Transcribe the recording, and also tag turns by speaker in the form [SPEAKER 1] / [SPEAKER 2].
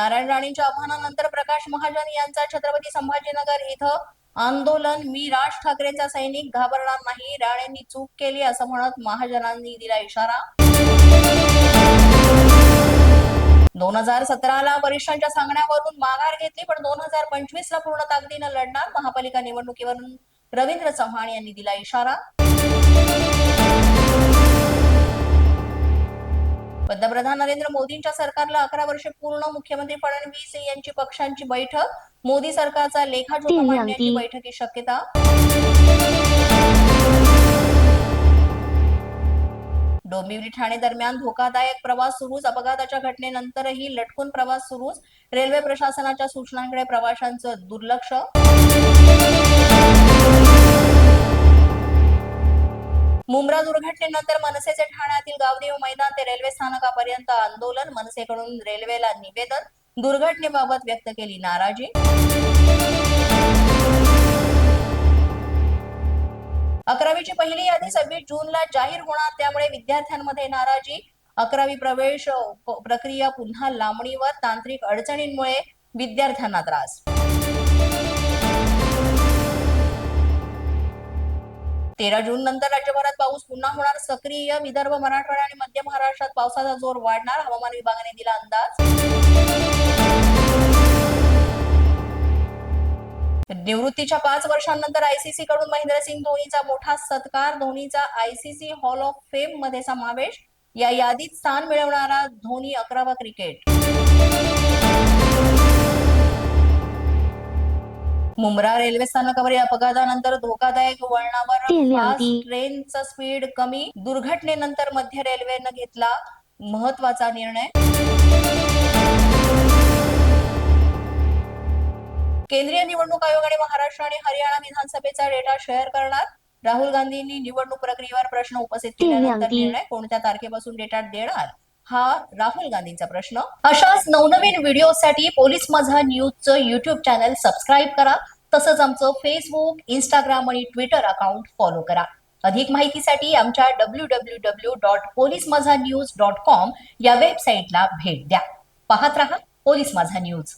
[SPEAKER 1] नारायण राणेंच्या आव्हानानंतर प्रकाश महाजन यांचा छत्रपती संभाजीनगर इथं आंदोलन. मी राज ठाकरेंचा सैनिक घाबरणार नाही. राणेंनी चूक केली असं म्हणत महाजनांनी दिला इशारा. दोन हजार सतराला वरिष्ठांच्या सांगण्यावरून माघार घेतली पण दोन हजार पंचवीस ला पूर्ण ताकदीनं लढणार. महापालिका निवडणुकीवरून रवींद्र चव्हाण यांनी दिला इशारा. पंतप्रधान नरेंद्र मोदींच्या सरकारला अकरा वर्षे पूर्ण मुख्यमंत्री फडणवीस यांची पक्षांची बैठक मोदी सरकारचा लेखाजोखा मांडण्याची. बैठकी शक्यता. डोंबिवली ठाणे दरम्यान धोकादायक प्रवास सुरूच अपघाताच्या घटनेनंतरही लटकून प्रवास सुरूच. रेल्वे प्रशासनाच्या सूचनांकडे प्रवाशांचं दुर्लक्ष. मुंब्रा दुर्घटनेनंतर मनसेचे ठाण्यातील गावदेव मैदान ते रेल्वे स्थानकापर्यंत आंदोलन. मनसेकडून रेल्वेला निवेदन. दुर्घटनेबाबत व्यक्त केली नाराजी. अकरावीची पहिली यादी सव्वीस जूनला जाहीर होणार त्यामुळे विद्यार्थ्यांमध्ये नाराजी. अकरावी प्रवेश प्रक्रिया पुन्हा लांबणीवर. तांत्रिक अडचणींमुळे विद्यार्थ्यांना त्रास. तेरा जून नंतर राज्यभरात पाऊस पुन्हा होणार. सक्रिय विदर्भ मराठवाडा आणि मध्य महाराष्ट्रात पावसाचा जोर वाढणार. हवामान विभागाने दिला अंदाज. निवृत्तीच्या पाच वर्षांनंतर आयसीसी कडून महेंद्रसिंग धोनीचा मोठा सत्कार. धोनीचा आयसीसी हॉल ऑफ फेममध्ये समावेश. या यादीत स्थान मिळवणारा धोनी अकरावा क्रिकेट. मुंब्रा रेल्वे स्थानकावर या अपघातानंतर धोकादायक वळणावर. ट्रेनचा स्पीड कमी दुर्घटनेनंतर मध्य रेल्वेनं घेतला महत्त्वाचा निर्णय केंद्रीय निवडणूक आयोग आणि महाराष्ट्र आणि हरियाणा विधानसभेचा डेटा शेअर करणार राहुल गांधींनी निवडणूक प्रक्रियेवर प्रश्न उपस्थित केल्यानंतर. निर्णय कोणत्या तारखेपासून डेटा देणार हा राहुल गांधींचा प्रश्न. अशाच नवनवीन व्हिडिओसाठी पोलीस माझा न्यूजचं युट्यूब चॅनल सबस्क्राईब करा. तसंच आमचं फेसबुक इंस्टाग्राम आणि ट्विटर अकाउंट फॉलो करा. अधिक माहितीसाठी आमच्या W W W dot police Majha news dot com या वेबसाईटला भेट द्या. पाहत रहा पोलीस माझा न्यूज.